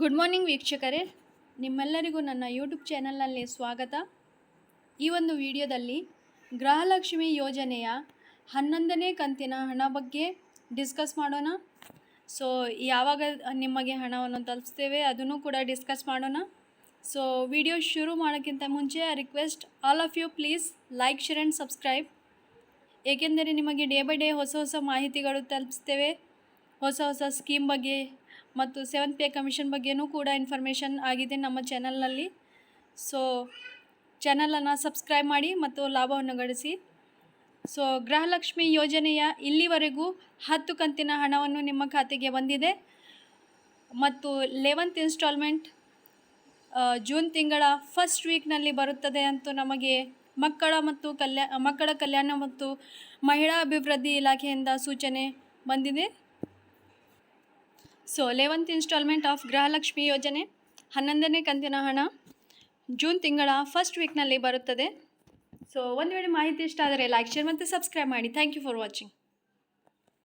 Good morning ವೀಕ್ಷಕರೇ. ನಿಮ್ಮೆಲ್ಲರಿಗೂ ನನ್ನ ಯೂಟ್ಯೂಬ್ ಚಾನಲ್ನಲ್ಲಿ ಸ್ವಾಗತ. ಈ ಒಂದು ವಿಡಿಯೋದಲ್ಲಿ ಗೃಹಲಕ್ಷ್ಮಿ ಯೋಜನೆಯ ಹನ್ನೊಂದನೇ ಕಂತಿನ ಹಣ ಬಗ್ಗೆ ಡಿಸ್ಕಸ್ ಮಾಡೋಣ. ಸೊ ಯಾವಾಗ ನಿಮಗೆ ಹಣವನ್ನು ತಲುಪಿಸ್ತೇವೆ ಅದನ್ನು ಕೂಡ ಡಿಸ್ಕಸ್ ಮಾಡೋಣ. ಸೊ ವಿಡಿಯೋ ಶುರು ಮಾಡೋಕ್ಕಿಂತ ಮುಂಚೆ request all of you please like share and subscribe ಏಕೆಂದರೆ ನಿಮಗೆ ಡೇ ಬೈ ಡೇ ಹೊಸ ಹೊಸ ಮಾಹಿತಿಗಳು ತಲುಪಿಸ್ತೇವೆ. ಹೊಸ ಹೊಸ ಸ್ಕೀಮ್ ಬಗ್ಗೆ ಮತ್ತು ಸೆವೆಂತ್ ಪೇ ಕಮಿಷನ್ ಬಗ್ಗೆನೂ ಕೂಡ ಇನ್ಫಾರ್ಮೇಷನ್ ಆಗಿದೆ ನಮ್ಮ ಚಾನಲ್ನಲ್ಲಿ. ಸೊ, ಚಾನಲನ್ನು ಸಬ್ಸ್ಕ್ರೈಬ್ ಮಾಡಿ ಮತ್ತು ಲಾಭವನ್ನು ಗಳಿಸಿ. ಸೊ, ಗೃಹಲಕ್ಷ್ಮಿ ಯೋಜನೆಯ ಇಲ್ಲಿವರೆಗೂ ಹತ್ತು ಕಂತಿನ ಹಣವನ್ನು ನಿಮ್ಮ ಖಾತೆಗೆ ಬಂದಿದೆ. ಮತ್ತು ಲೆವೆಂತ್ ಇನ್ಸ್ಟಾಲ್ಮೆಂಟ್ ಜೂನ್ ತಿಂಗಳ ಫಸ್ಟ್ ವೀಕ್ನಲ್ಲಿ ಬರುತ್ತದೆ ಅಂತ ನಮಗೆ ಮಕ್ಕಳ ಮತ್ತು ಕಲ್ಯಾ, ಮಕ್ಕಳ ಕಲ್ಯಾಣ ಮತ್ತು ಮಹಿಳಾ ಅಭಿವೃದ್ಧಿ ಇಲಾಖೆಯಿಂದ ಸೂಚನೆ ಬಂದಿದೆ. So eleventh installment of Gruhalakshmi ಯೋಜನೆ ಹನ್ನೊಂದನೇ ಕಂತಿನ ಹಣ ಜೂನ್ ತಿಂಗಳ ಫಸ್ಟ್ ವೀಕ್ನಲ್ಲಿ ಬರುತ್ತದೆ. ಸೊ ಒಂದು ವೇಳೆ ಮಾಹಿತಿ ಇಷ್ಟ ಆದರೆ ಲೈಕ್ ಶೇರ್ ಮತ್ತು ಸಬ್ಸ್ಕ್ರೈಬ್ ಮಾಡಿ. Thank you for watching